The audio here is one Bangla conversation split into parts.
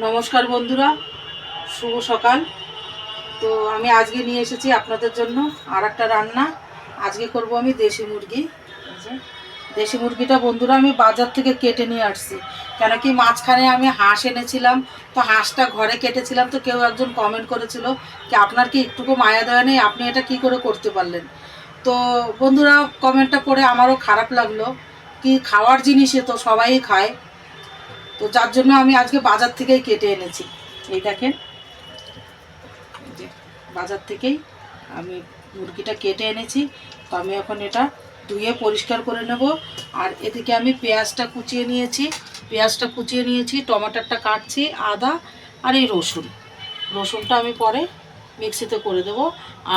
নমস্কার বন্ধুরা, শুভ সকাল। তো আমি আজকে নিয়ে এসেছি আপনাদের জন্য আর একটা রান্না। আজকে করব আমি দেশি মুরগি। দেশি মুরগিটা বন্ধুরা আমি বাজার থেকে কেটে নিয়ে আসছি। কেন কি মাঝখানে আমি হাঁস এনেছিলাম, তো হাঁসটা ঘরে কেটেছিলাম, তো কেউ একজন কমেন্ট করেছিল কি আপনার কি একটুকু মায়া দেওয়া নেই? আপনি এটা কি করে করতে পারলেন? তো বন্ধুরা কমেন্টটা পড়ে আমারও খারাপ লাগল। কি খাওয়ার জিনিসে তো সবাই খায়। তো যার জন্য আমি আজকে বাজার থেকেই কেটে এনেছি। এই দেখেন যে বাজার থেকেই আমি মুরগিটা কেটে এনেছি। তো আমি এখন এটা ধুয়ে পরিষ্কার করে নেব। আর এদিকে আমি পেঁয়াজটা কুচিয়ে নিয়েছি। পেঁয়াজটা কুচিয়ে নিয়েছি টমাটারটা কাটছি, আদা আর এই রসুন। রসুনটা আমি পরে মিক্সিতে করে দেব।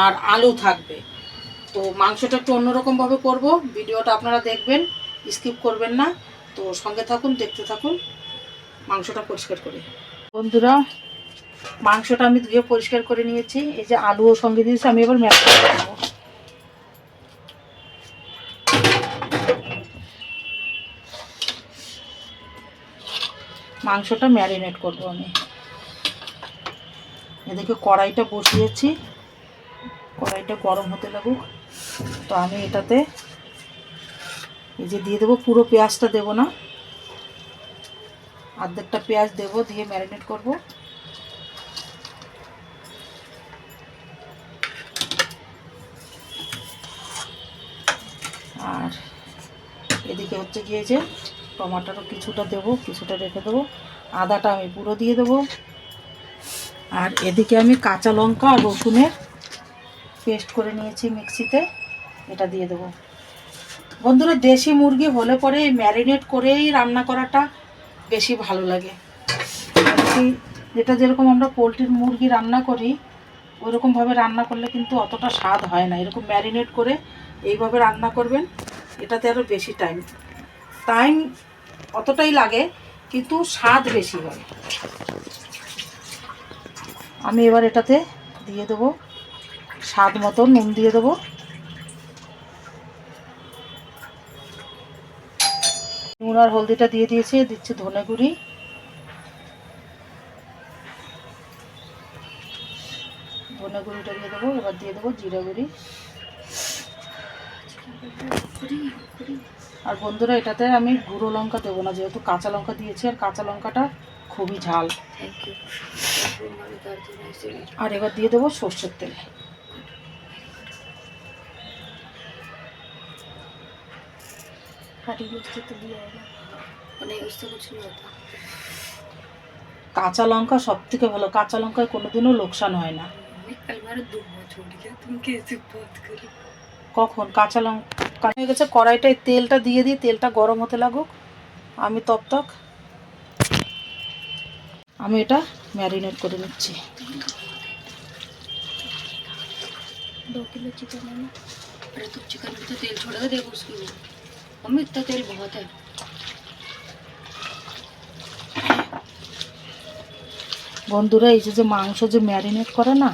আর আলু থাকবে। তো মাংসটা একটু অন্যরকমভাবে করব। ভিডিওটা আপনারা দেখবেন, স্কিপ করবেন না। তো সঙ্গে থাকুন, দেখতে থাকুন। মাংসটা পরিষ্কার করে। বন্ধুরা, মাংসটা আমি ধুয়ে পরিষ্কার করে নিয়েছি। এই যে আলুও সঙ্গে দিয়েছি, আমি এবার ম্যাশ করে মাংসটা ম্যারিনেট করব আমি। এদিকে কড়াইটা বসিয়েছি। কড়াইটা গরম হতে লাগুক। তো আমি এটাতে এই যে দিয়ে দেবো, পুরো পেঁয়াজটা দেবো না। অর্ধেকটা পেঁয়াজ দেবো, দিয়ে ম্যারিনেট করব। আর এদিকে হচ্ছে গিয়ে যে টমাটোরও কিছুটা দেবো, কিছুটা রেখে দেবো। আদাটা আমি পুরো দিয়ে দেবো। আর এদিকে আমি কাঁচা লঙ্কা আর রসুনের পেস্ট করে নিয়েছি মিক্সিতে, এটা দিয়ে দেবো। বন্ধুরা, দেশি মুরগি হলে পরে ম্যারিনেট করেই রান্না করাটা বেশি ভালো লাগে। যেটা যেরকম আমরা পোলট্রির মুরগি রান্না করি ওইরকমভাবে রান্না করলে কিন্তু অতটা স্বাদ হয় না। এরকম ম্যারিনেট করে এইভাবে রান্না করবেন, এটাতে আরও বেশি টাইম টাইম অতটাই লাগে, কিন্তু স্বাদ বেশি হয়। আমি এবার এটাতে দিয়ে দেবো, স্বাদ মতো নুন দিয়ে দেবো। নুন আর হলদিটা দিয়ে দিয়েছি দিচ্ছি ধনে গুঁড়ি। ধনে গুঁড়িটা দিয়ে দেবো এবার দিয়ে দেবো জিরা গুঁড়ি। আর বন্ধুরা এটাতে আমি গুঁড়ো লঙ্কা দেবো না যেহেতু কাঁচা লঙ্কা দিয়েছি আর কাঁচা লঙ্কাটা খুবই ঝাল। আর এবার দিয়ে দেবো সর্ষের তেল। কাঁচা লঙ্কা সব থেকে ভালো। কাঁচা লঙ্কায় কোনোদিনও লোকসান হয় না। কখন? কাঁচা লঙ্কা হয়ে গেছে কড়াইটায় তেলটা দিয়ে দিই তেলটা গরম হতে লাগুক। আমি তপ তক আমি এটা ম্যারিনেট করে নিচ্ছি। দু কিলো চিকেন তেল দেবো तू चिकन में तो तेल छोड़ेगा देखो उसकी वो मम्मी इतना तेल बहुत है বন্ধুরা এই যে যে মাংস যে ম্যারিনেট করে না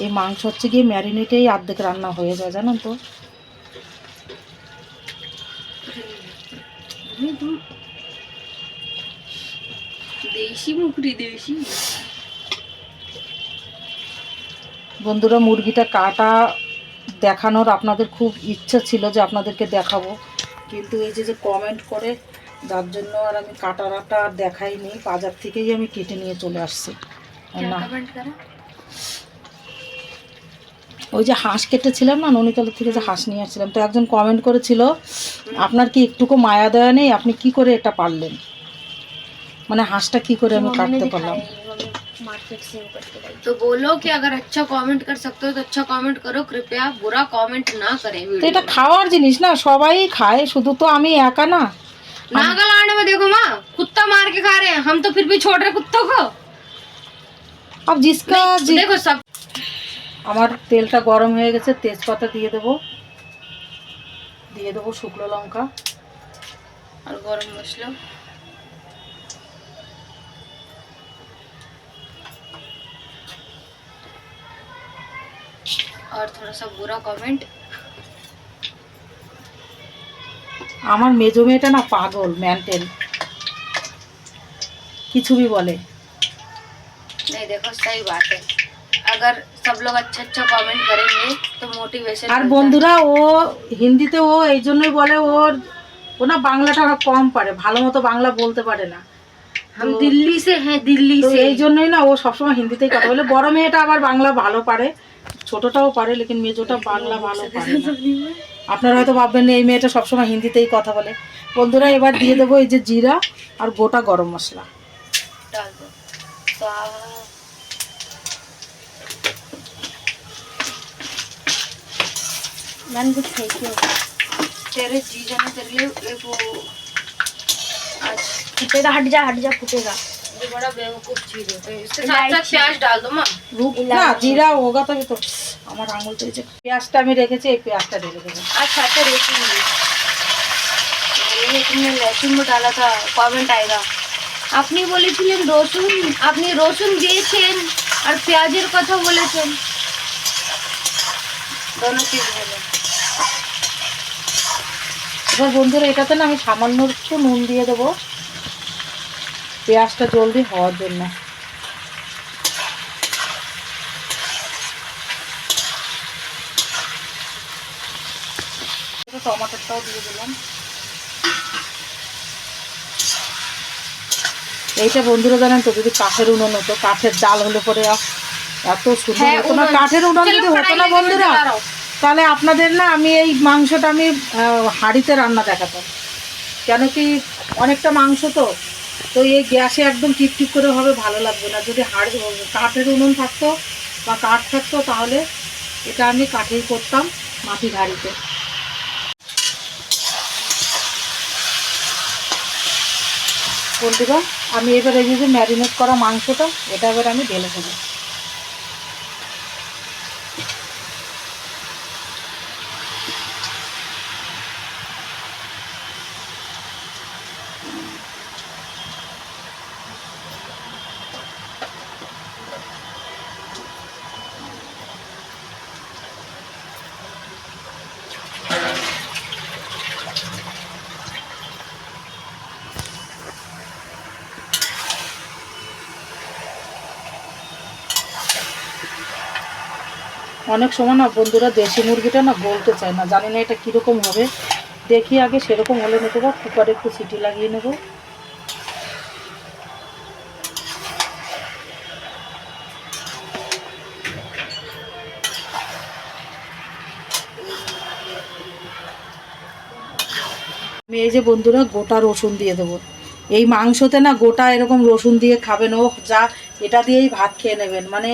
এই মাংস হচ্ছে গিয়ে ম্যারিনেটেই অর্ধেক রান্না হয়ে যায় জানেন তো मम्मी तुम देसी मुकरी देसी বন্ধুরা মুরগিটা কাটা দেখানোর আপনাদের খুব ইচ্ছা ছিল যে আপনাদেরকে দেখাবো কিন্তু এই যে যে কমেন্ট করে যার জন্য আর আমি কাটারাটা আর দেখাইনি বাজার থেকেই আমি কেটে নিয়ে চলে আসছি। না। ওই যে হাঁস কেটেছিলাম না ননিতলের থেকে যে হাঁস নিয়ে আসছিলাম তো একজন কমেন্ট করেছিল আপনার কি একটুকু মায়া দেয়া নেই? আপনি কি করে এটা পারলেন? মানে হাঁসটা কি করে আমি কাটতে পারলাম? मार्केट से वो करके लाई तो बोलो कि अगर अच्छा कमेंट कर सकते हो तो अच्छा कमेंट करो कृपया बुरा कमेंट ना करें তো वीडियो এটা খাওয়ার জিনিস না সবাই খায় শুধু তো আমি একা না नागालैंड में देखो माँ कुत्ता मार के खा रहे हैं हम तो फिर भी छोड़ रहे कुत्तों को अब जिसका जी- देखो सब আমার তেলটা গরম হয়ে গেছে তেজপাতা দিয়ে দেবো দিয়ে দেবো শুকনো লঙ্কা और गरम मसला और थोड़ा सा बुरा कमेंट আমার মেজো মেয়েটা না পাগল ম্যান্টেল কিছুবি বলে नहीं देखो सही बात है अगर सब लोग अच्छा अच्छा कमेंट करेंगे तो मोटिवेशन আর বন্ধুরা ও হিন্দিতে ও এই জন্যই বলে ওর ও না বাংলাটা কম পারে ভালো মতো বাংলা বলতে পারে না हम दिल्ली से हैं दिल्ली তো से এই জন্যই না ও সবসময় হিন্দিতেই কথা বলে বড় মেয়েটা আবার বাংলা ভালো পারে ছোটটাও পারে লেকিন মেজোটা বাংলা ভালো পারে না আপনারা হয়তো ভাববেন না, এই মেয়েটা সবসময় হিন্দিতেই কথা বলে বন্ধুরা এবার দিয়ে দেবো এই যে জিরা আর গোটা গরম মশলা डाल दो स्वाहा मैंने कुछ फेंकी होगी तेरे जीजा ने तेरे लिए एक वो आज फूटेगा हट जा हट जा फूटेगा ये बड़ा बेवकूफ चीज होता है इसके साथ साथ प्याज डाल दो माँ রূপ না জিরা ওগা তবে তো আমার আঙুল তো এই যে পেঁয়াজটা আমি রেখেছি এই পেঁয়াজটা ঢেলে দেবো अच्छा अच्छा रेसिन ये तुमने लहसुन में डाला था कमेंट आएगा আপনি বলেছিলেন রসুন আপনি রসুন দিয়েছেন আর পেঁয়াজের কথা বলেছেন দোনো চিজ বলে এবার বন্ধুরা এটাতে না আমি সামান্য একটু নুন দিয়ে দেবো পেঁয়াজটা জলদি হওয়ার জন্য। এটা দিয়ে দিলাম। এইটা বন্ধুরা জানেন তো যদি কাঠের উনুন হতো কাঠের জাল হলে পরে এত সুন্দর হ্যাঁ, হতো না। কাঠের উনুন যদি হতো না বন্ধুরা তাহলে আপনাদের না আমি এই মাংসটা আমি হাঁড়িতে রান্না দেখাতাম। কেন কি অনেকটা মাংস তো তো এই গ্যাসে একদম টিপটিপ করে হবে, ভালো লাগবে না। যদি হাড় কাঠের উনুন থাকতো বা কাঠ থাকতো, তাহলে এটা আমি কাঠেই করতাম মাটি ঘাড়িতে বন্ধুরা আমি এবার এই যে ম্যারিনেট করা মাংসটা, এটা এবার আমি ঢেলে দেবো। অনেক সময় না বন্ধুরা দেশি মুরগিটা না বলতে চায় না। জানি না এটা কীরকম হবে। দেখি আগে সেরকম হলে নেব বা কুকারে একটু সিটি লাগিয়ে নেব। আমি এই যে বন্ধুরা গোটা রসুন দিয়ে দেবো। এই মাংসতে না গোটা এরকম রসুন দিয়ে খাবেন ও যা, এটা দিয়েই ভাত খেয়ে নেবেন। মানে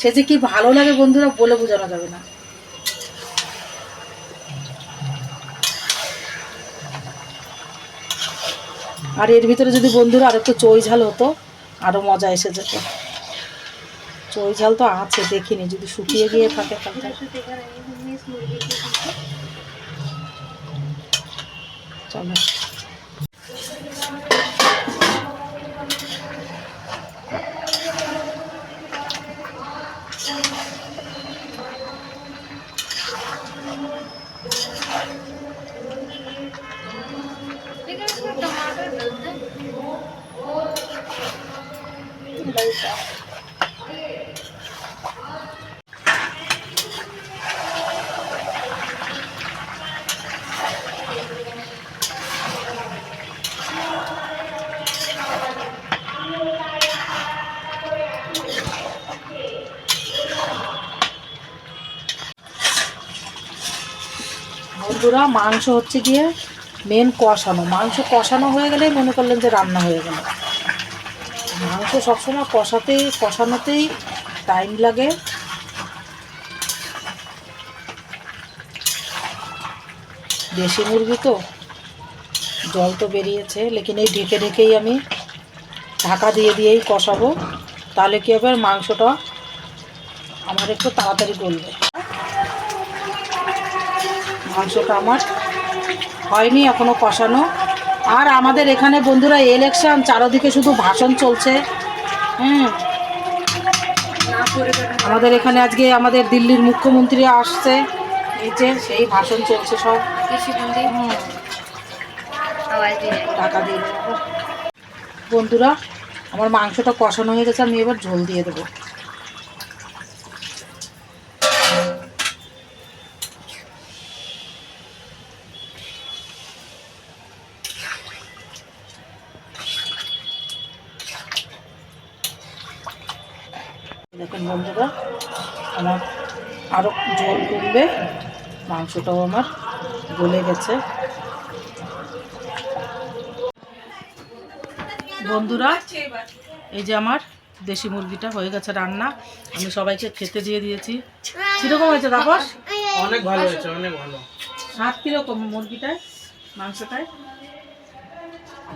সে যে কি ভালো লাগে বন্ধুরা বলে বোঝানো যাবে না। আর এর ভিতরে যদি বন্ধুরা আর একটু চই ঝাল হতো আরও মজা এসে যেত। চই ঝাল তো আছে, দেখিনি, যদি শুকিয়ে গিয়ে থাকে চলো। বন্ধুরা মাংস হচ্ছে গিয়ে মেন কষানো। মাংস কষানো হয়ে গেলে মনে করলেন যে রান্না হয়ে গেল। মাংস সবসময় কষাতেই, কষানোতেই টাইম লাগে। দেশি মুরগি তো, জল তো বেরিয়েছে, লেকিন এই ঢেকে ঢেকেই আমি ঢাকা দিয়ে দিয়েই কষাবো। তাহলে কী হবে? মাংসটা আমার একটু তাড়াতাড়ি গলবে। মাংসটা আমার হয়নি এখনও কষানো। আর আমাদের এখানে বন্ধুরা ইলেকশন চারোদিকে শুধু ভাষণ চলছে। হ্যাঁ আমাদের এখানে আজকে আমাদের দিল্লির মুখ্যমন্ত্রী আসছে। এই যে সেই ভাষণ চলছে সব। টাকা দিয়ে। বন্ধুরা আমার মাংসটা কষানো হয়ে গেছে আমি এবার ঝোল দিয়ে দেবো। আমার আরও জল কমবে মাংসটাও আমার গলে গেছে। বন্ধুরা এই যে আমার দেশি মুরগিটা হয়ে গেছে রান্না আমি সবাইকে খেতে দিয়ে দিয়েছি। কীরকম হয়েছে তাপস? অনেক ভালো হয়েছে অনেক ভালো। স্বাদ কীরকম মুরগিটায় মাংসটায়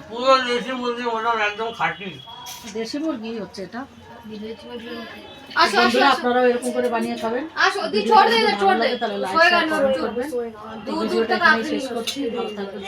পুরো দেশি মুরগি একদম খাঁটি। দেশি মুরগি হচ্ছে এটা। বন্ধুরা আপনারাও এরকম করে বানিয়ে খাবেন। তাহলে লাইক করবেন। ভিডিওটা শেষ করছি। ভালো থাকবেন